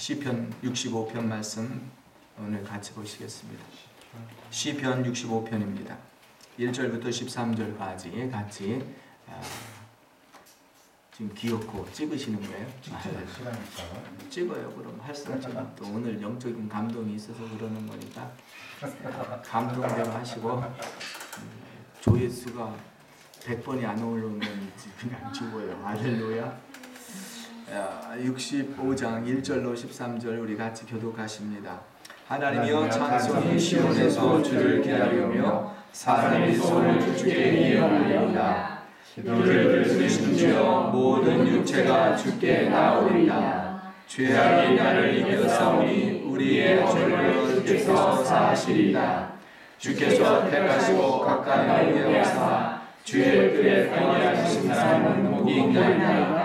시편 65편 말씀 오늘 같이 보시겠습니다. 시편 65편입니다. 1절부터 13절까지 같이 아, 지금 기억고 찍으시는 거예요? 아, 찍어요. 그럼 할수 또 오늘 영적인 감동이 있어서 그러는 거니까 감동대로 하시고 음, 조회수가 100번이 안 오르면 그냥 죽어요. 할렐루야. 65장 1절로 13절 우리 같이 교독하십니다. 하나님이여 찬송이 시온에서 주를 기다리며 사람의 손을 주께 이어올리다. 그를 들으신 주여 모든 육체가 주께 나오리다 죄악이 나를 이겨 싸우니 우리의 죄를 주께서 사하시리다 주께서 택하시고 가까이 여기사 주의 뜰에 편리하신 사람은 복이 있나이다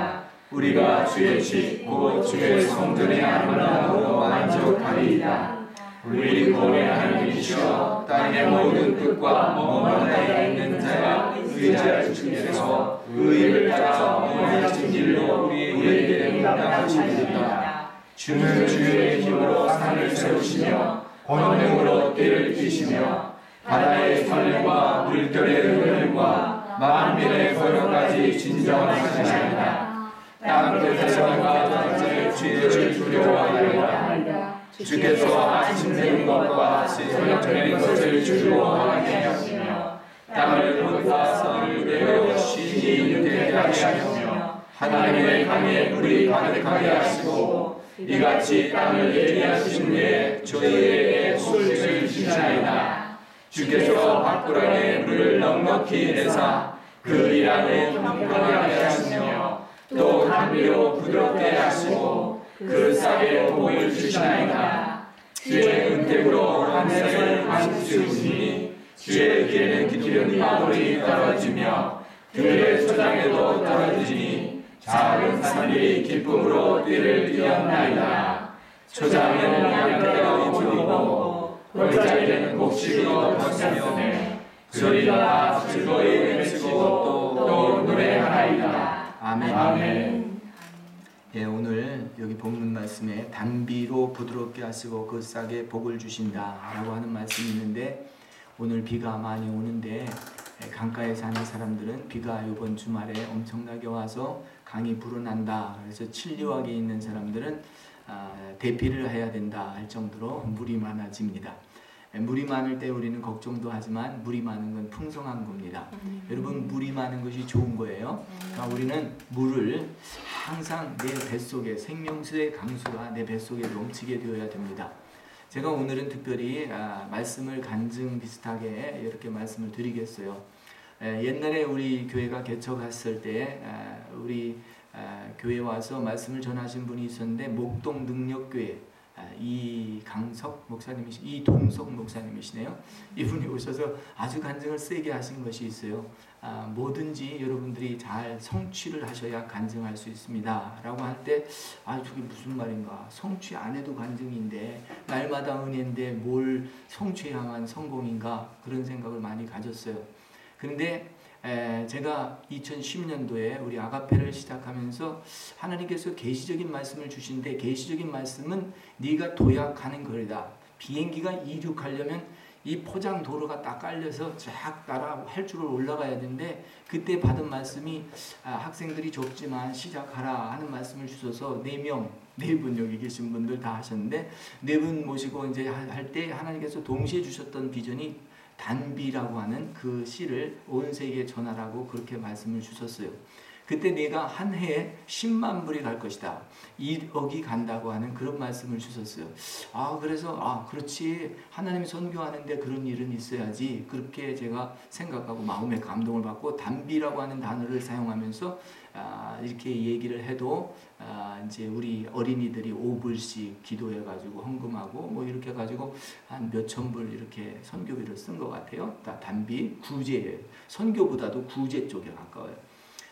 우리가 주의 집 곧 주의 성전의 아름다움으로 만족하리이다. 우리 고의 하나님이시여 땅의 모든 끝과 먼 바다에 있는 자가 의지할 주께서 의를 따라 원하신 일로 우리에게 응답하시리이다. 주는 주의 힘으로 산을 세우시며 권능으로 띠를 띠시며 바다의 설렘과 물결의 흐름과 만민의 번영까지 진정하시리이다. 땅끝에서와 전체 죄를 두려워하리라 주께서 아침 것과 저녁 것을 두려워하게 하시며 땅을 물과 산을 내어 신이 되게 하시며 하나님의 강에 물이 가득하게 하시고 이같이 땅을 예리하신 후에 저희에게 술을 주시나이다 주께서 밖으로의 물을 넉넉히 내사 그 일 안에 평평하게 하시며 또 담비로 부드럽게 하시고 그 쌀에 복을 주시나이다. 주의 은택으로 하늘을 만지시니 주의 길에는 기름이 바울이 떨어지며 그의 초장에도 떨어지니 작은 산들이 기쁨으로 뛰를 뛰었나이다. 초장에는 양떼가 움직이고 골짜기에는 곡식이 벗으며 소리가 즐거이 외치고 또, 또 노래하나이다. 아멘. 아멘. 예, 오늘 여기 본문 말씀에 단비로 부드럽게 하시고 그 싹에 복을 주신다라고 하는 말씀이 있는데 오늘 비가 많이 오는데 예, 강가에 사는 사람들은 비가 이번 주말에 엄청나게 와서 강이 불어난다. 그래서 칠류하게 있는 사람들은 아, 대피를 해야 된다 할 정도로 물이 많아집니다. 예, 물이 많을 때 우리는 걱정도 하지만 물이 많은 건 풍성한 겁니다. 음. 여러분 물이 많은 것이 좋은 거예요. 그러니까 우리는 물을 항상 내 뱃속에 생명수의 강수가 내 뱃속에 넘치게 되어야 됩니다. 제가 오늘은 특별히 아, 말씀을 간증 비슷하게 이렇게 말씀을 드리겠어요. 에, 옛날에 우리 교회가 개척했을 때 아, 우리 아, 교회 와서 말씀을 전하신 분이 있었는데 목동 능력교회 아, 이강석 목사님이시 이동석 목사님이시네요. 이분이 오셔서 아주 간증을 세게 하신 것이 있어요. 아, 뭐든지 여러분들이 잘 성취를 하셔야 간증할 수 있습니다.라고 할 때 아 저게 무슨 말인가? 성취 안 해도 간증인데 날마다 은혜인데 뭘 성취해야만 성공인가? 그런 생각을 많이 가졌어요. 그런데 제가 2010년도에 우리 아가페를 시작하면서 하나님께서 계시적인 말씀을 주신데 계시적인 말씀은 네가 도약하는 거리다. 비행기가 이륙하려면 이 포장 도로가 딱 깔려서 쫙 따라 활주로 올라가야 되는데 그때 받은 말씀이 아, 학생들이 적지만 시작하라 하는 말씀을 주셔서 네 명, 네 분 여기 계신 분들 다 하셨는데 네 분 모시고 이제 할 때 하나님께서 동시에 주셨던 비전이 단비라고 하는 그 씨를 온 세계에 전하라고 그렇게 말씀을 주셨어요. 그때 내가 한 해에 10만 불이 갈 것이다. 1억이 간다고 하는 그런 말씀을 주셨어요. 아, 그래서, 아, 그렇지. 하나님이 선교하는데 그런 일은 있어야지. 그렇게 제가 생각하고 마음의 감동을 받고 단비라고 하는 단어를 사용하면서 아, 이렇게 얘기를 해도 아, 이제 우리 어린이들이 5불씩 기도해 가지고 헌금하고 뭐 이렇게 해가지고 한 몇천 불 이렇게 선교비를 쓴 것 같아요. 다 단비 구제예요. 선교보다도 구제 쪽에 가까워요.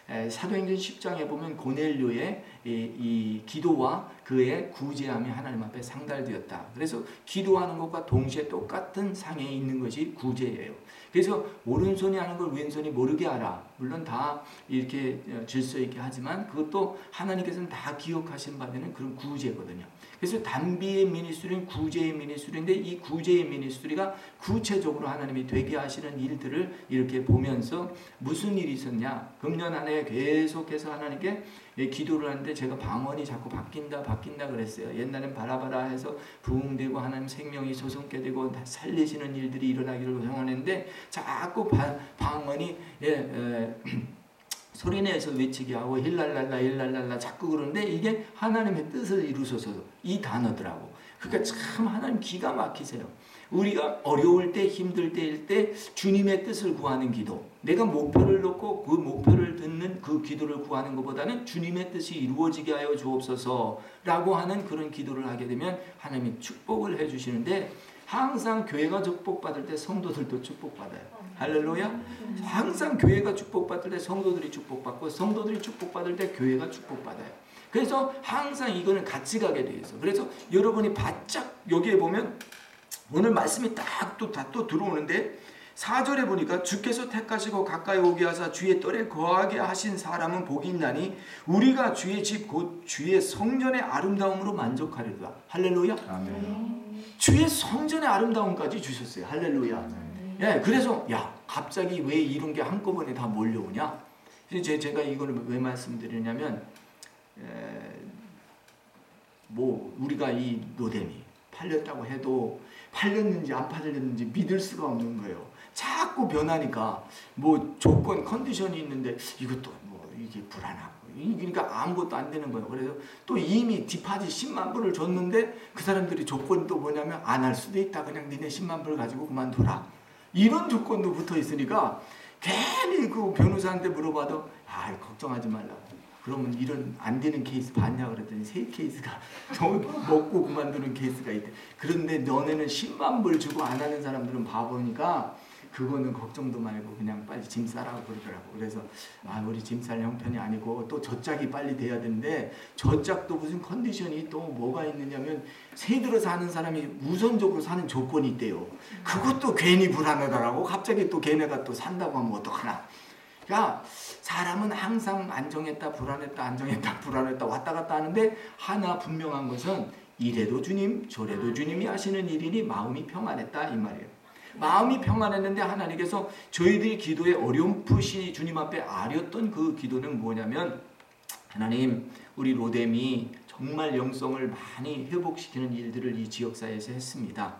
사도행전 10장에 보면 고넬료의 이, 이, 기도와 그의 구제함이 하나님 앞에 상달되었다. 그래서 기도하는 것과 동시에 똑같은 상에 있는 것이 구제예요. 그래서 오른손이 하는 걸 왼손이 모르게 하라. 물론 다 이렇게 질서 있게 하지만 그것도 하나님께서는 다 기억하신 바되는 그런 구제거든요. 그래서 단비의 미니스트리는 구제의 미니스트리인데 이 구제의 미니스트리가 구체적으로 하나님이 되게 하시는 일들을 이렇게 보면서 무슨 일이 있었냐? 금년 한해 계속해서 하나님께 기도를 하는데 제가 방언이 자꾸 바뀐다 바뀐다 그랬어요. 옛날엔 바라바라 해서 부흥되고 하나님 생명이 소성케 되고 살리시는 일들이 일어나기를 소원했는데 자꾸 바, 방언이 예, 예 소리내서 외치게 하고 힐랄랄라 힐랄랄라 자꾸 그러는데 이게 하나님의 뜻을 이루소서 이 단어더라고. 그러니까 참 하나님 기가 막히세요. 우리가 어려울 때 힘들 때일 때 주님의 뜻을 구하는 기도. 내가 목표를 놓고 그 목표를 듣는 그 기도를 구하는 것보다는 주님의 뜻이 이루어지게 하여 주옵소서라고 하는 그런 기도를 하게 되면 하나님이 축복을 해 주시는데 항상 교회가 축복받을 때 성도들도 축복받아요. 할렐루야. 항상 교회가 축복받을 때 성도들이 축복받고 성도들이 축복받을 때 교회가 축복받아요. 그래서 항상 이거는 같이 가게 돼 있어. 그래서 여러분이 바짝 여기에 보면 오늘 말씀이 딱또다또 들어오는데 4절에 보니까 주께서 택하시고 가까이 오게 하사 주의 뜰에 거하게 하신 사람은 복이 있나니 우리가 주의 집 곧 주의 성전의 아름다움으로 만족하리로다. 할렐루야. 아멘. 주의 성전의 아름다움까지 주셨어요. 할렐루야. 아멘. 예, 그래서 야 갑자기 왜 이런 게 한꺼번에 다 몰려오냐? 제, 제가 이걸 왜 말씀드리냐면 에, 뭐 우리가 이 노뎀이 팔렸다고 해도 팔렸는지 안 팔렸는지 믿을 수가 없는 거예요. 자꾸 변하니까 뭐 조건 컨디션이 있는데 이것도 뭐 이게 불안하고 그러니까 아무것도 안 되는 거예요. 그래서 또 이미 디파짓 10만 불을 줬는데 그 사람들이 조건이 또 뭐냐면 안 할 수도 있다. 그냥 니네 10만 불 가지고 그만둬라. 이런 조건도 붙어 있으니까 괜히 그 변호사한테 물어봐도 아 걱정하지 말라고. 그러면 이런 안 되는 케이스 봤냐 그랬더니 세 케이스가 먹고 그만두는 케이스가 있대. 그런데 너네는 10만 불 주고 안 하는 사람들은 바보니까 그거는 걱정도 말고 그냥 빨리 짐 싸라고 그러더라고. 그래서 아 우리 짐 쌀 형편이 아니고 또 저짝이 빨리 돼야 되는데 저짝도 무슨 컨디션이 또 뭐가 있느냐면 새 들어 사는 사람이 우선적으로 사는 조건이 있대요. 그것도 괜히 불안하더라고. 갑자기 또 걔네가 또 산다고 하면 어떡하나. 그러니까 사람은 항상 안정했다 불안했다 안정했다 불안했다 왔다 갔다 하는데 하나 분명한 것은 이래도 주님 저래도 주님이 하시는 일이니 마음이 평안했다 이 말이에요. 마음이 평안했는데 하나님께서 저희들이 기도에 어려움풋이 주님 앞에 아렸던 그 기도는 뭐냐면 하나님 우리 로뎀이 정말 영성을 많이 회복시키는 일들을 이 지역사회에서 했습니다.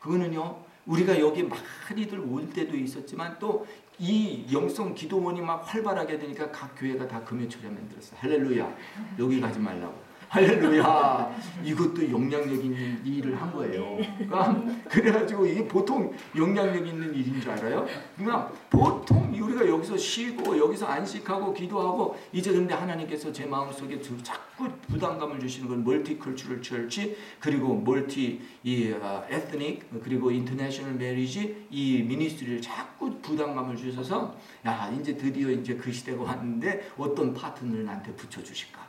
그거는요 우리가 여기 많이들 올 때도 있었지만 또 이 영성 기도원이 막 활발하게 되니까 각 교회가 다 금요철에 만들었어. 할렐루야. 여기 가지 말라고. 할렐루야. 이것도 영향력 있는 일을 한 거예요. 그러니까 그래가지고 이게 보통 영향력 있는 일인 줄 알아요? 그러니까 보통 우리가 여기서 쉬고 여기서 안식하고 기도하고 이제 근데 하나님께서 제 마음속에 자꾸 부담감을 주시는 건 멀티컬처럴 철치 그리고 멀티 이 에스닉 그리고 인터내셔널 메리지 이 미니스트리를 자꾸 부담감을 주셔서 야 이제 드디어 이제 그 시대가 왔는데 어떤 파트너를 나한테 붙여 주실까?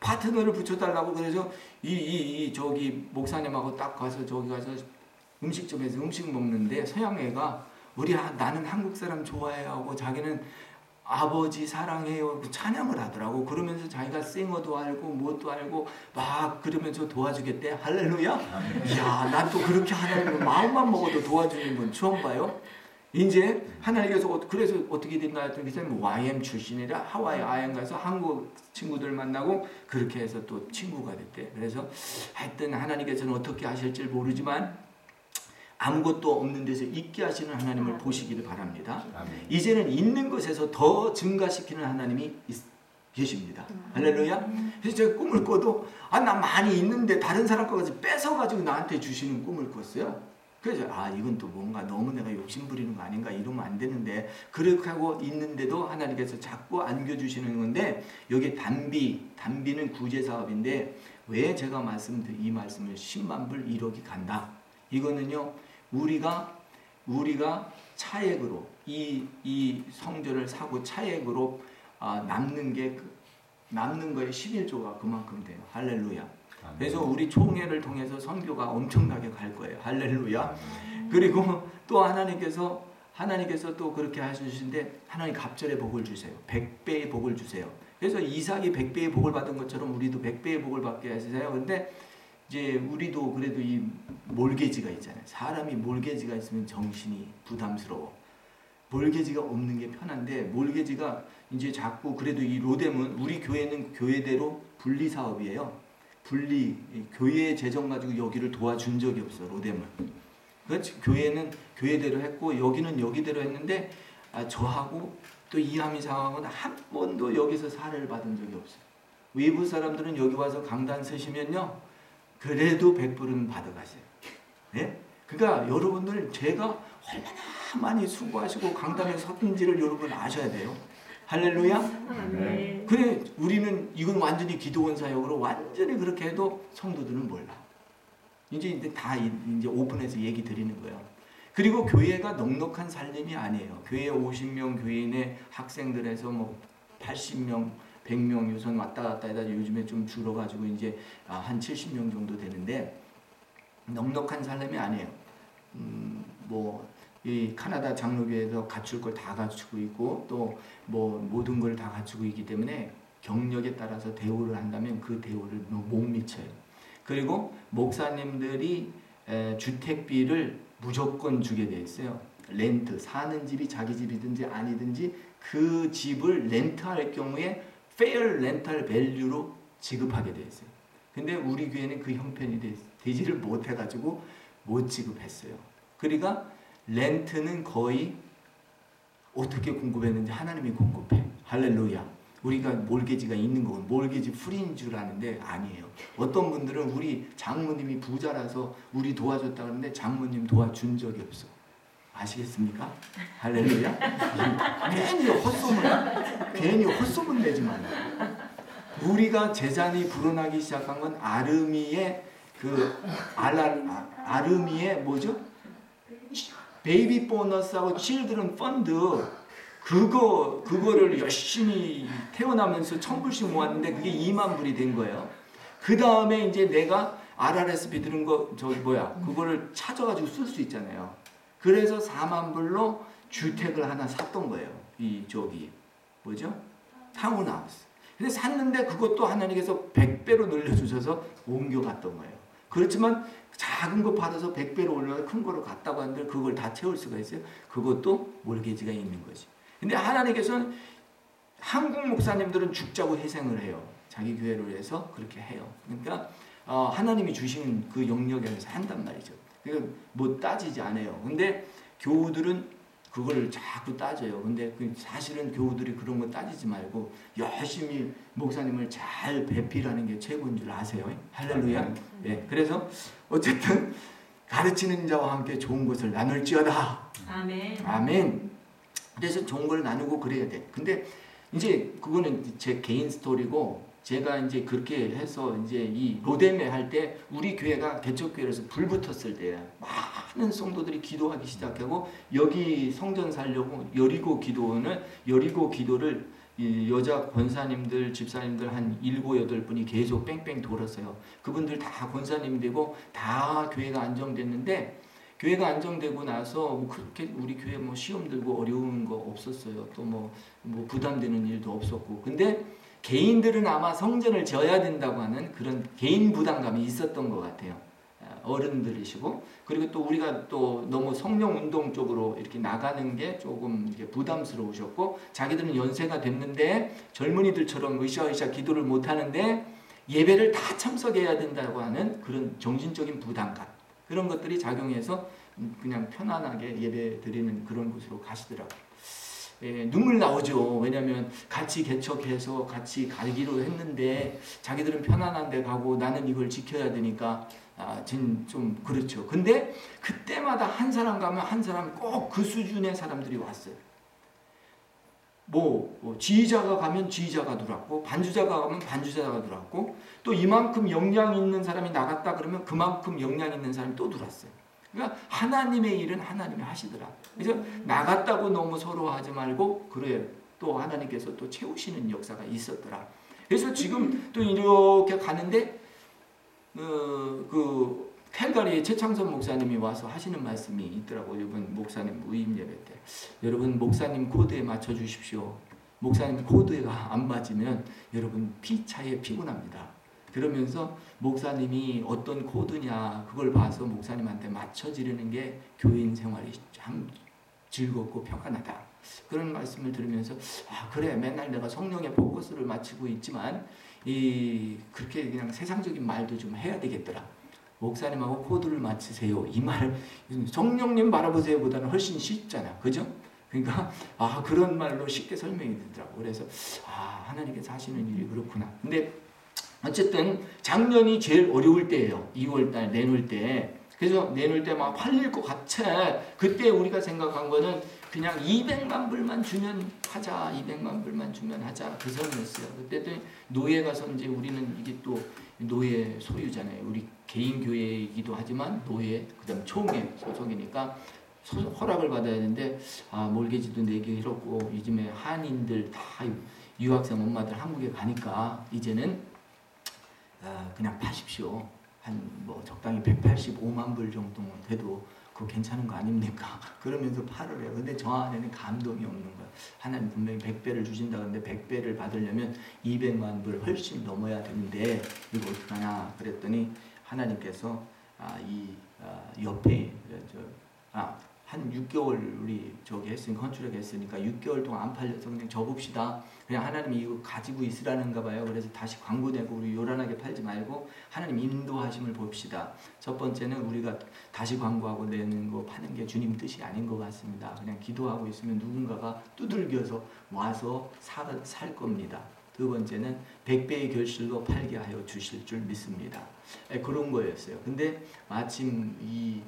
파트너를 붙여달라고 그래서 이, 이, 이 저기 목사님하고 딱 가서 저기 가서 음식점에서 음식 먹는데 서양 애가 우리 아, 나는 한국 사람 좋아해 하고 자기는 아버지 사랑해요 찬양을 하더라고. 그러면서 자기가 싱어도 알고 무엇도 알고 막 그러면서 도와주겠대. 할렐루야. 야난 또 그렇게 하나님 마음만 먹어도 도와주는 분 처음 봐요 이제 하나님께서 어, 그래서 어떻게 됐나 했더니 그 YM 출신이라 하와이 아양 가서 한국 친구들 만나고 그렇게 해서 또 친구가 됐대. 그래서 하여튼 하나님께서는 어떻게 하실지 모르지만 아무것도 없는 데서 있게 하시는 하나님을 보시기를 바랍니다. 이제는 있는 것에서 더 증가시키는 하나님이 있, 계십니다. 음. 할렐루야. 그래서 제가 꿈을 꿔도 아 나 많이 있는데 다른 사람 거까지 뺏어 가지고 나한테 주시는 꿈을 꿨어요. 그래서 아 이건 또 뭔가 너무 내가 욕심 부리는 거 아닌가 이러면 안 되는데 그렇게 하고 있는데도 하나님께서 자꾸 안겨주시는 건데 여기 단비 단비는 구제 사업인데 왜 제가 말씀드 이 말씀을 10만 불 1억이 간다? 이거는요 우리가 우리가 차액으로 이 이 성전을 사고 차액으로 아, 남는 게 그, 남는 거에 11조가 그만큼 돼요. 할렐루야 그래서 우리 총회를 통해서 선교가 엄청나게 갈 거예요. 할렐루야. 그리고 또 하나님께서 하나님께서 또 그렇게 하시는데 하나님 갑절의 복을 주세요. 백배의 복을 주세요. 그래서 이삭이 백배의 복을 받은 것처럼 우리도 백배의 복을 받게 하세요. 근데 이제 우리도 그래도 이 몰개지가 있잖아요. 사람이 몰개지가 있으면 정신이 부담스러워. 몰개지가 없는 게 편한데 몰개지가 이제 자꾸 그래도 이 로뎀은 우리 교회는 교회대로 분리 사업이에요. 분리 교회 재정 가지고 여기를 도와준 적이 없어 로뎀을. 그렇지 교회는 교회대로 했고 여기는 여기대로 했는데 아, 저하고 또 이하미 상하고는 한 번도 여기서 사례를 받은 적이 없어요. 외부 사람들은 여기 와서 강단 서시면요 그래도 100불은 받아가세요. 네? 그러니까 여러분들 제가 얼마나 많이 수고하시고 강단에 섰는지를 여러분 아셔야 돼요. 할렐루야. 네. 그래 우리는 이건 완전히 기도원 사역으로 완전히 그렇게 해도 성도들은 몰라. 이제 이제 다 이- 이제 오픈해서 얘기 드리는 거예요. 그리고 교회가 넉넉한 살림이 아니에요. 교회 50명 교인의 학생들에서 뭐 80명, 100명 요선 왔다 갔다 해다 요즘에 좀 줄어가지고 이제 아, 한 70명 정도 되는데 넉넉한 살림이 아니에요. 음, 뭐 이 카나다 장로교회에서 갖출 걸 다 갖추고 있고 또 뭐 모든 걸 다 갖추고 있기 때문에 경력에 따라서 대우를 한다면 그 대우를 뭐못 미쳐요. 그리고 목사님들이 에, 주택비를 무조건 주게 돼 있어요. 렌트 사는 집이 자기 집이든지 아니든지 그 집을 렌트할 경우에 페어 렌탈 밸류로 지급하게 돼 있어요. 근데 우리 교회는 그 형편이 되, 되지를 못해 가지고 못 지급했어요. 그러니까 렌트는 거의 어떻게 공급했는지 하나님이 공급해. 할렐루야. 우리가 몰개지가 있는 거고 몰개지 프리인 줄 아는데 아니에요. 어떤 분들은 우리 장모님이 부자라서 우리 도와줬다 그러는데 장모님 도와준 적이 없어. 아시겠습니까? 할렐루야. 괜히 헛소문 괜히 헛소문 내지 말라. 우리가 재산이 불어나기 시작한 건 아르미의 그 알라 아, 아르미의 뭐죠? 베이비 보너스하고 칠드런 펀드 그거 그거를 열심히 태어나면서 천 불씩 모았는데 그게 2만 불이 된 거예요. 그 다음에 이제 내가 RRSP 들은 거 저기 뭐야 그거를 찾아가지고 쓸 수 있잖아요. 그래서 4만 불로 주택을 하나 샀던 거예요. 이 저기 뭐죠? 타운하우스. 근데 샀는데 그것도 하나님께서 100배로 늘려주셔서 옮겨갔던 거예요. 그렇지만 작은 거 받아서 100배로 올려서 큰 거를 갔다고 하는데 그걸 다 채울 수가 있어요. 그것도 몰개지가 있는 거지. 근데 하나님께서는 한국 목사님들은 죽자고 희생을 해요. 자기 교회를 위해서 그렇게 해요. 그러니까 어, 하나님이 주신 그 영역에서 한단 말이죠. 그러니까 뭐 따지지 않아요. 근데 교우들은 그거를 자꾸 따져요. 근데 그 사실은 교우들이 그런 거 따지지 말고 열심히 목사님을 잘 배필하는 게 최고인 줄 아세요. 할렐루야. 예. 그래서 어쨌든 가르치는 자와 함께 좋은 것을 나눌지어다. 아멘. 아멘. 그래서 좋은 걸 나누고 그래야 돼. 근데 이제 그거는 제 개인 스토리고 제가 이제 그렇게 해서 이제 이 로데메 할 때 우리 교회가 개척교회에서 불 붙었을 때야 많은 성도들이 기도하기 시작하고 여기 성전 살려고 여리고 기도원을 여리고 기도를 이 여자 권사님들 집사님들 한 일곱 여덟 분이 계속 뺑뺑 돌았어요. 그분들 다 권사님 되고 다 교회가 안정됐는데 교회가 안정되고 나서 뭐 그렇게 우리 교회 뭐 시험 들고 어려운 거 없었어요. 또뭐 뭐 부담되는 일도 없었고. 근데 개인들은 아마 성전을 지어야 된다고 하는 그런 개인 부담감이 있었던 것 같아요. 아, 어른들이시고 그리고 또 우리가 또 너무 성령 운동 쪽으로 이렇게 나가는 게 조금 이게 부담스러우셨고 자기들은 연세가 됐는데 젊은이들처럼 으쌰으쌰 기도를 못 하는데 예배를 다 참석해야 된다고 하는 그런 정신적인 부담감 그런 것들이 작용해서 그냥 편안하게 예배 드리는 그런 곳으로 가시더라고요. 예, 눈물 나오죠. 왜냐하면 같이 개척해서 같이 가기로 했는데 자기들은 편안한 데 가고 나는 이걸 지켜야 되니까 아, 좀 그렇죠. 근데 그때마다 한 사람 가면 한 사람 꼭 그 수준의 사람들이 왔어요. 뭐, 뭐 지휘자가 가면 지휘자가 들어왔고 반주자가 가면 반주자가 들어왔고 또 이만큼 역량 있는 사람이 나갔다 그러면 그만큼 역량 있는 사람이 또 들어왔어요. 그러니까 하나님의 일은 하나님이 하시더라. 그래서 나갔다고 너무 서러워하지 말고 그래 또 하나님께서 또 채우시는 역사가 있었더라. 그래서 지금 또 이렇게 가는데 어, 그 캘가리의 최창선 목사님이 와서 하시는 말씀이 있더라고요. 이번 목사님 무임 예배 때. 여러분 목사님 코드에 맞춰 주십시오. 목사님 코드가 안 맞으면 여러분 피차에 피곤합니다. 그러면서 목사님이 어떤 코드냐 그걸 봐서 목사님한테 맞춰 지르는 게 교인 생활이 참 즐겁고 평안하다. 그런 말씀을 들으면서 아 그래 맨날 내가 성령의 포커스를 맞추고 있지만 이 그렇게 그냥 세상적인 말도 좀 해야 되겠더라. 목사님하고 코드를 맞추세요. 이 말, 성령님 바라보세요보다는 훨씬 쉽잖아. 그죠? 그러니까, 아, 그런 말로 쉽게 설명이 되더라고. 그래서, 아, 하나님께서 하시는 일이 그렇구나. 근데, 어쨌든, 작년이 제일 어려울 때예요. 2월달 내놓을 때. 그래서 내놓을 때 막 팔릴 것 같아. 그때 우리가 생각한 거는 그냥 200만 불만 주면 하자. 200만 불만 주면 하자. 그 선이었어요. 그때도 노예가 선지 우리는 이게 또 노예 소유잖아요. 우리 개인 교회이기도 하지만 노예 그다음 총회 소속이니까 소, 허락을 받아야 되는데 아 몰개지도 내기 이렇고 요즘에 한인들 다 유학생 엄마들 한국에 가니까 이제는 아, 그냥 파십시오. 한 뭐 적당히 185만 불 정도면 돼도 그거 괜찮은 거 아닙니까? 그러면서 팔을 해요. 근데 저 안에는 감동이 없는 거야. 하나님 분명히 100배를 주신다 근데 100배를 받으려면 200만 불 훨씬 넘어야 되는데 이거 어떡하나 그랬더니 하나님께서 아, 이 아, 옆에 저, 아, 한 6개월 우리 저기 했으니까 헌출하게 했으니까 6개월 동안 안 팔려서 그냥 접읍시다. 그냥 하나님이 이거 가지고 있으라는가 봐요. 그래서 다시 광고 내고 우리 요란하게 팔지 말고 하나님 인도하심을 봅시다. 첫 번째는 우리가 다시 광고하고 내는 거 파는 게 주님 뜻이 아닌 것 같습니다. 그냥 기도하고 있으면 누군가가 두들겨서 와서 사, 살 겁니다. 두 번째는 백배의 결실로 팔게 하여 주실 줄 믿습니다. 그런 거였어요. 근데 마침 이,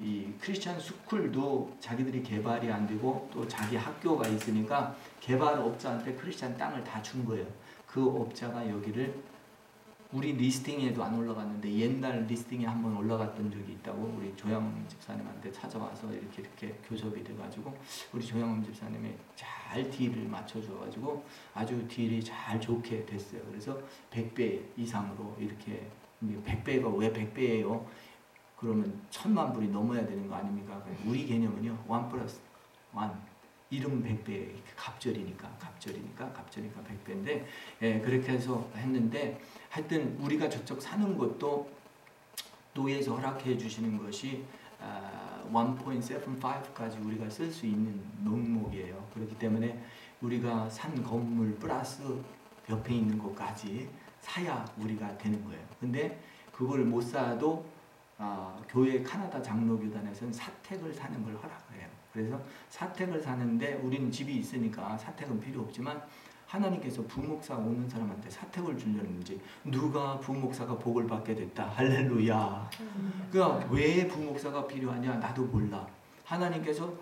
이 크리스찬 스쿨도 자기들이 개발이 안 되고 또 자기 학교가 있으니까 개발 업자한테 크리스찬 땅을 다 준 거예요. 그 업자가 여기를 우리 리스팅에도 안 올라갔는데 옛날 리스팅에 한번 올라갔던 적이 있다고 우리 조영 집사님한테 찾아와서 이렇게 이렇게 교섭이 돼가지고 우리 조영 집사님이 잘 딜을 맞춰줘가지고 아주 딜이 잘 좋게 됐어요. 그래서 100배 이상으로 이렇게 100배가 왜 100배예요? 그러면 천만 불이 넘어야 되는 거 아닙니까? 우리 개념은요. 1 플러스 1 이름 100배 갑절이니까 갑절이니까 갑절이니까 100배인데 예, 그렇게 해서 했는데 하여튼 우리가 저쪽 사는 것도 노예에서 허락해 주시는 것이 아, 1.75까지 우리가 쓸 수 있는 명목이에요. 그렇기 때문에 우리가 산 건물 플러스 옆에 있는 것까지 사야 우리가 되는 거예요. 근데 그걸 못 사도 아, 교회 카나다 장로교단에서는 사택을 사는 걸 허락을 해요. 그래서 사택을 사는데 우리는 집이 있으니까 사택은 필요 없지만 하나님께서 부목사 오는 사람한테 사택을 주려는지 누가 부목사가 복을 받게 됐다? 할렐루야. 그러니까 왜 부목사가 필요하냐? 나도 몰라. 하나님께서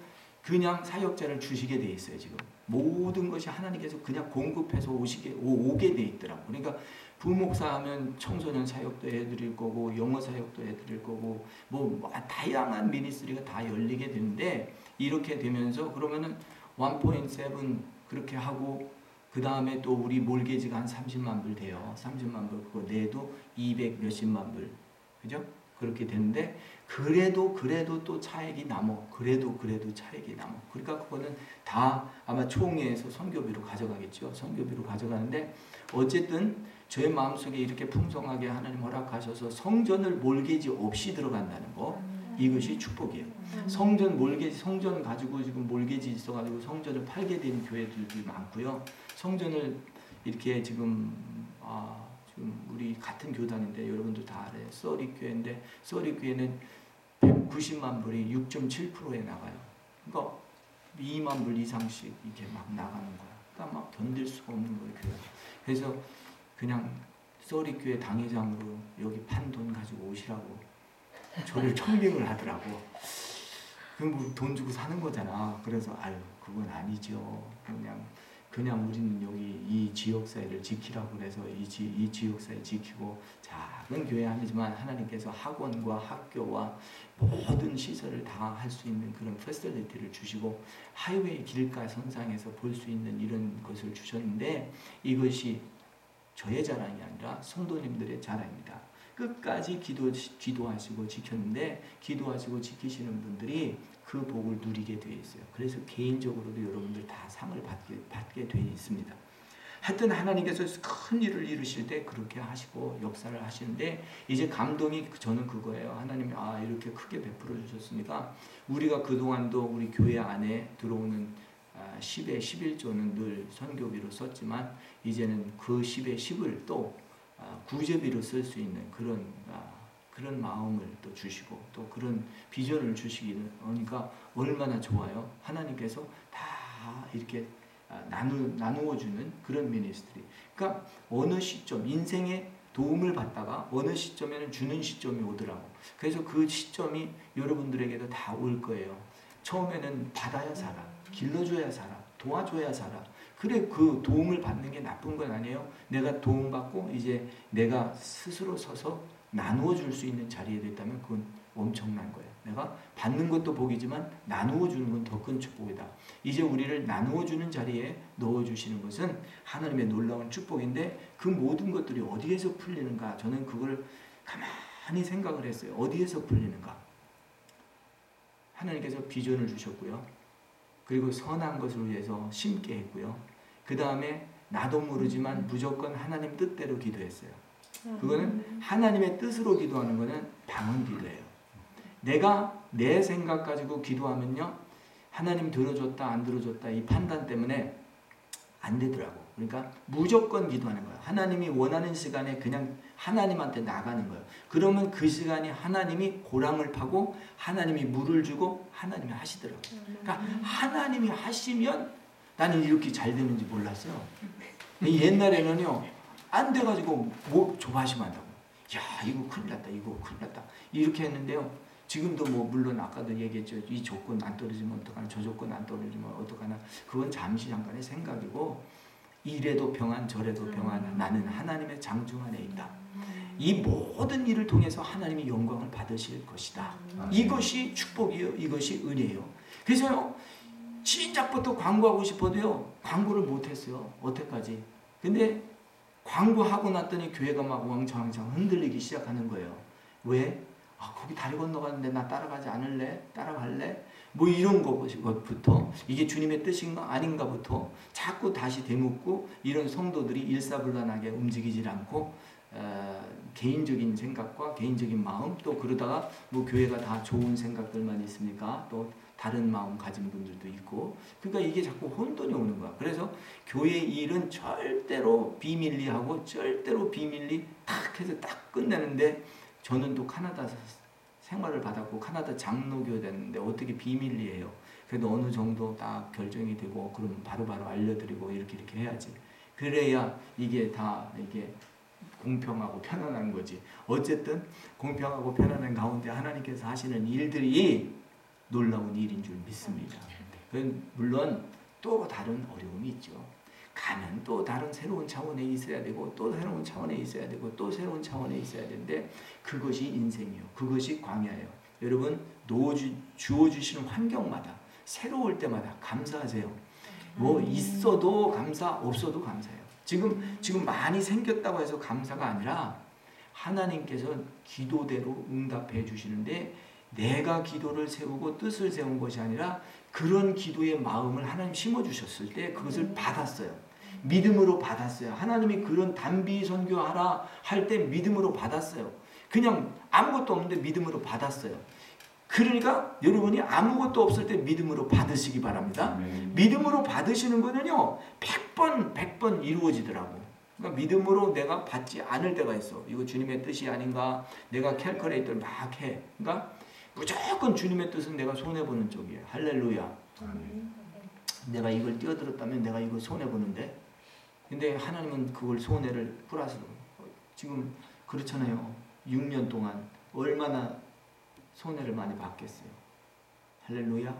그냥 사역자를 주시게 돼 있어요 지금. 모든 것이 하나님께서 그냥 공급해서 오시게 오, 게돼 있더라고. 그러니까 부목사 하면 청소년 사역도 해드릴 거고 영어 사역도 해드릴 거고 뭐, 뭐 다양한 미니스트리가 다 열리게 되는데 이렇게 되면서 그러면은 1.7 그렇게 하고 그 다음에 또 우리 몰개지가 한 30만 불 돼요. 30만 불 그거 내도 200 몇십만 불. 그죠? 그렇게 되는데 그래도 그래도 또 차액이 남어. 그래도 그래도 차액이 남어. 그러니까 그거는 다 아마 총회에서 선교비로 가져가겠죠. 선교비로 가져가는데 어쨌든 저의 마음속에 이렇게 풍성하게 하나님 허락하셔서 성전을 몰개지 없이 들어간다는 거 이것이 축복이에요. 성전 몰개지 성전 가지고 지금 몰개지 있어 가지고 성전을 팔게 된 교회들도 많고요. 성전을 이렇게 지금 아 지금 우리 같은 교단인데 여러분들 다 알아요. 써리 교회인데 써리 교회는 190만 불이 6.7%에 나가요. 그러니까 2만 불 이상씩 이렇게 막 나가는 거야. 그러니까 막 견딜 수가 없는 거예요. 교회. 그래서 그냥 써리 교회 당회장으로 여기 판 돈 가지고 오시라고 저를 청빙을 하더라고. 그럼 돈 주고 사는 거잖아. 그래서 아유 그건 아니죠. 그냥 그냥 우리는 여기 이 지역사회를 지키라고 그래서 이, 지, 이 지역사회 지키고 작은 교회 아니지만 하나님께서 학원과 학교와 모든 시설을 다 할 수 있는 그런 패스리티를 주시고 하이웨이 길가 선상에서 볼 수 있는 이런 것을 주셨는데 이것이 저의 자랑이 아니라 성도님들의 자랑입니다. 끝까지 기도, 기도하시고 지켰는데 기도하시고 지키시는 분들이 그 복을 누리게 되어 있어요. 그래서 개인적으로도 여러분들 다 상을 받게, 받게 되어 있습니다. 하여튼 하나님께서 큰 일을 이루실 때 그렇게 하시고 역사를 하시는데 이제 감동이 저는 그거예요. 하나님이 아 이렇게 크게 베풀어 주셨으니까 우리가 그동안도 우리 교회 안에 들어오는 10의 아, 11조는 늘 선교비로 썼지만 이제는 그 10의 10을 또 아, 구제비로 쓸 수 있는 그런 그런 마음을 또 주시고 또 그런 비전을 주시기는 그러니까 얼마나 좋아요. 하나님께서 다 이렇게 아, 나누, 나누어 주는 그런 미니스트리. 그러니까 어느 시점 인생에 도움을 받다가 어느 시점에는 주는 시점이 오더라고. 그래서 그 시점이 여러분들에게도 다 올 거예요. 처음에는 받아야 살아. 길러줘야 살아. 도와줘야 살아. 그래 그 도움을 받는 게 나쁜 건 아니에요. 내가 도움받고 이제 내가 스스로 서서 나누어 줄 수 있는 자리에 됐다면 그건 엄청난 거예요. 내가 받는 것도 복이지만 나누어 주는 건 더 큰 축복이다. 이제 우리를 나누어 주는 자리에 넣어 주시는 것은 하나님의 놀라운 축복인데 그 모든 것들이 어디에서 풀리는가? 저는 그걸 가만히 생각을 했어요. 어디에서 풀리는가? 하나님께서 비전을 주셨고요. 그리고 선한 것을 위해서 심게 했고요. 그 다음에 나도 모르지만 무조건 하나님 뜻대로 기도했어요. 그거는 하나님의 뜻으로 기도하는 거는 방언 기도예요. 내가 내 생각 가지고 기도하면요. 하나님 들어줬다 안 들어줬다 이 판단 때문에 안 되더라고. 그러니까 무조건 기도하는 거야. 하나님이 원하는 시간에 그냥 하나님한테 나가는 거예요. 그러면 그 시간이 하나님이 고랑을 파고 하나님이 물을 주고 하나님이 하시더라고. 그러니까 하나님이 하시면 나는 이렇게 잘 되는지 몰랐어요. 옛날에는요 안 돼가지고 뭐 조바심한다고. 야 이거 큰일 났다. 이거 큰일 났다. 이렇게 했는데요. 지금도 뭐 물론 아까도 얘기했죠. 이 조건 안 떨어지면 어떡하나 저 조건 안 떨어지면 어떡하나 그건 잠시 잠깐의 생각이고 이래도 평안 저래도 평안 음. 나는 하나님의 장중 안에 있다. 이 모든 일을 통해서 하나님이 영광을 받으실 것이다. 음. 이것이 축복이요. 이것이 은혜요. 그래서요. 시작부터 광고하고 싶어도요. 광고를 못했어요. 어때까지. 근데 광고하고 났더니 교회가 막 왕창왕창 흔들리기 시작하는 거예요. 왜? 아, 거기 다리 건너가는데 나 따라가지 않을래? 따라갈래? 뭐 이런 것부터 이게 주님의 뜻인가 아닌가부터 자꾸 다시 되묻고 이런 성도들이 일사불란하게 움직이질 않고 어, 개인적인 생각과 개인적인 마음 또 그러다가 뭐 교회가 다 좋은 생각들만 있습니까? 또 다른 마음 가진 분들도 있고 그러니까 이게 자꾸 혼돈이 오는 거야. 그래서 교회 일은 절대로 비밀리하고 절대로 비밀리 탁 해서 딱 끝내는데 저는 또 카나다 생활을 받았고 카나다 장로교 됐는데 어떻게 비밀리에요. 그래도 어느 정도 딱 결정이 되고 그럼 바로바로 바로 알려드리고 이렇게 이렇게 해야지. 그래야 이게 다 이게 공평하고 편안한 거지. 어쨌든 공평하고 편안한 가운데 하나님께서 하시는 일들이 놀라운 일인 줄 믿습니다. 물론 또 다른 어려움이 있죠. 가면 또 다른 새로운 차원에 있어야 되고 또 새로운 차원에 있어야 되고 또 새로운 차원에 있어야 되는데 그것이 인생이요. 그것이 광야예요. 여러분 놓주 주어 주시는 환경마다 새로울 때마다 감사하세요. 뭐 음. 있어도 감사 없어도 감사해요. 지금 지금 많이 생겼다고 해서 감사가 아니라 하나님께서 기도대로 응답해 주시는데 내가 기도를 세우고 뜻을 세운 것이 아니라 그런 기도의 마음을 하나님 심어 주셨을 때 그것을 음. 받았어요. 믿음으로 받았어요. 하나님이 그런 단비 선교하라 할 때 믿음으로 받았어요. 그냥 아무것도 없는데 믿음으로 받았어요. 그러니까 여러분이 아무것도 없을 때 믿음으로 받으시기 바랍니다. 네. 믿음으로 받으시는 거는요, 100번, 100번 이루어지더라고. 그러니까 믿음으로 내가 받지 않을 때가 있어. 이거 주님의 뜻이 아닌가? 내가 캘커레이터를 막 해. 그러니까 무조건 주님의 뜻은 내가 손해 보는 쪽이에요. 할렐루야. 아멘. 내가 이걸 뛰어들었다면 내가 이거 손해 보는데 근데 하나님은 그걸 손해를 플러스로 지금 그렇잖아요. 6년 동안 얼마나 손해를 많이 받겠어요. 할렐루야.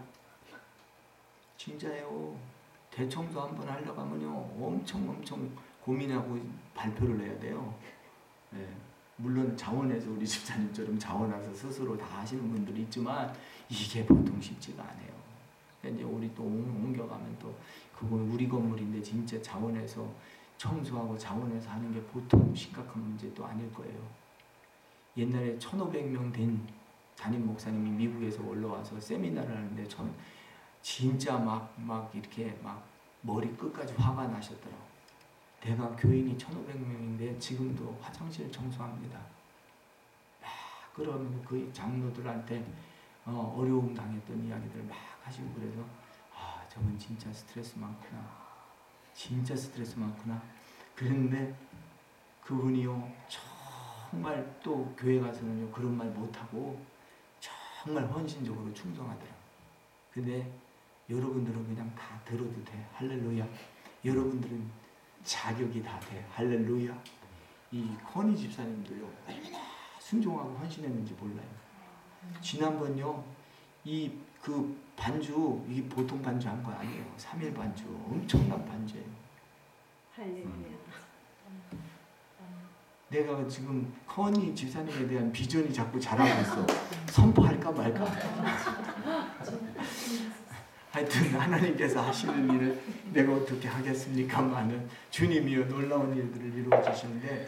진짜예요. 대청소 한번 하려고 하면요. 엄청 엄청 고민하고 발표를 해야 돼요. 네. 물론 자원해서 우리 집사님처럼 자원해서 스스로 다 하시는 분들이 있지만 이게 보통 쉽지가 않아요. 이제 우리 또 옮겨가면 또 그건 우리 건물인데 진짜 자원해서 청소하고 자원해서 하는 게 보통 심각한 문제도 아닐 거예요. 옛날에 1,500명 된 담임 목사님이 미국에서 올라와서 세미나를 하는데 전 진짜 막, 막 이렇게 막 머리 끝까지 화가 나셨더라고. 내가 교인이 1,500명인데 지금도 화장실 청소합니다. 막 그러면 그 장로들한테 어, 어려움 당했던 이야기들 막 하시고 그래서 아 저건 진짜 스트레스 많구나. 진짜 스트레스 많구나. 그런데 그분이요 정말 또 교회 가서는요 그런 말 못하고 정말 헌신적으로 충성하더라. 근데 여러분들은 그냥 다 들어도 돼. 할렐루야. 여러분들은 자격이 다 돼. 할렐루야. 이 커니 집사님도요 얼마나 순종하고 헌신했는지 몰라요. 지난번요 이 그 반주 이 보통 반주 한 거 아니에요. 3일 반주 엄청난 반주예요. 할렐루야. 내가 지금 커니 집사님에 대한 비전이 자꾸 자라고 있어. 선포할까 말까. 하여튼 하나님께서 하시는 일을 내가 어떻게 하겠습니까만은 주님이여 놀라운 일들을 이루어 주시는데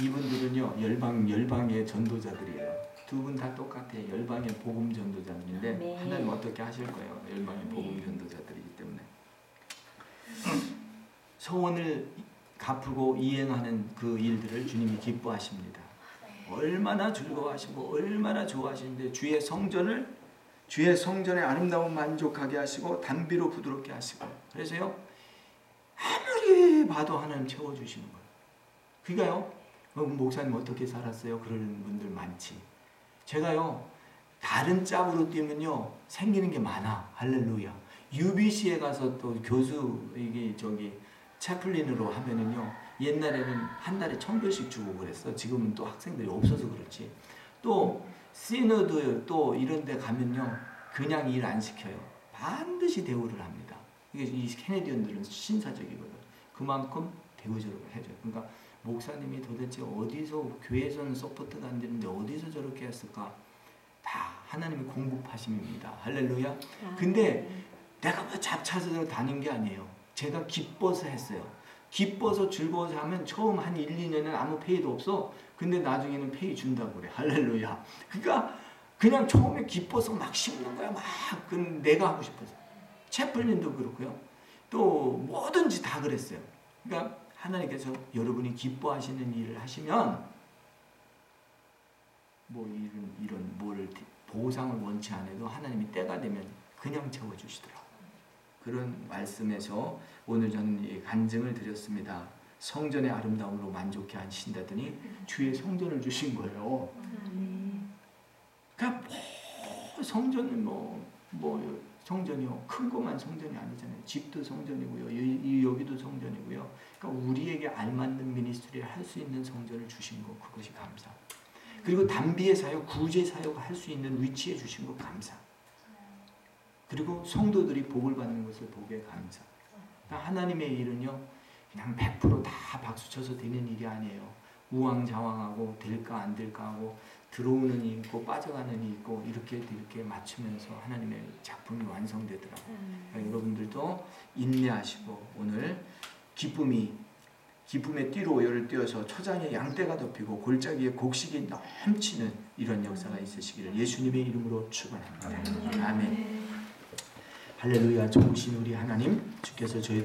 이분들은요 열방 열방의 전도자들이에요. 두 분 다 똑같아 열방의 복음 전도자들인데 네. 하나님 어떻게 하실 거예요? 열방의 복음 네. 전도자들이기 때문에 소원을 갚고 이행하는 그 일들을 주님이 기뻐하십니다. 얼마나 즐거워하시고 얼마나 좋아하시는데 주의 성전을 주의 성전의 아름다운 만족하게 하시고 단비로 부드럽게 하시고 그래서요 아무리 봐도 하나님 채워주시는 거예요. 그러니까요 어, 목사님 어떻게 살았어요? 그러는 분들 많지. 제가요 다른 짝으로 뛰면요 생기는 게 많아 할렐루야. UBC에 가서 또 교수 이게 저기 채플린으로 하면은요 옛날에는 한 달에 천 불씩 주고 그랬어. 지금은 또 학생들이 없어서 그렇지. 또 시너드 또 이런 데 가면요 그냥 일 안 시켜요. 반드시 대우를 합니다. 이게 이 캐네디언들은 신사적이거든. 그만큼 대우적으로 해줘요. 그러니까 목사님이 도대체 어디서 교회에서는 서포트가 안 되는데 어디서 저렇게 했을까? 다 하나님의 공급하심입니다. 할렐루야. 근데 내가 뭐 잡차서 다닌 게 아니에요. 제가 기뻐서 했어요. 기뻐서 즐거워서 하면 처음 한 1, 2년은 아무 페이도 없어. 근데 나중에는 페이 준다고 그래. 할렐루야. 그러니까 그냥 처음에 기뻐서 막 심는 거야. 막. 그 내가 하고 싶어서. 채플린도 그렇고요. 또 뭐든지 다 그랬어요. 그러니까 하나님께서 여러분이 기뻐하시는 일을 하시면 뭐 이런 이런 뭘 보상을 원치 않아도 하나님이 때가 되면 그냥 채워 주시더라. 그런 말씀에서 오늘 저는 이 간증을 드렸습니다. 성전의 아름다움으로 만족해 하신다더니 주의 성전을 주신 거예요. 그러니까 뭐 성전은 뭐 뭐 성전이요 큰 것만 성전이 아니잖아요. 집도 성전이고요, 여기도 성전이고요. 그러니까 우리에게 알맞는 미니스트리를 할 수 있는 성전을 주신 거 그것이 감사. 그리고 단비의 사역, 구제 사역 할수 있는 위치에 주신 거 감사. 그리고 성도들이 복을 받는 것을 보게 감사. 하나님의 일은요, 그냥 100%다 박수쳐서 되는 일이 아니에요. 우왕좌왕하고 될까 안 될까 하고 들어오는 이 있고 빠져가는 이 있고 이렇게 이렇게 맞추면서 하나님의 작품이 완성되더라고요. 그러니까 여러분들도 인내하시고 오늘 기쁨이 기쁨의 띠로 열을 띄어서 초장에 양떼가 덮이고 골짜기에 곡식이 넘치는 이런 역사가 있으시기를 예수님의 이름으로 축원합니다. 아멘. 할렐루야 좋으신 우리 하나님 주께서 저희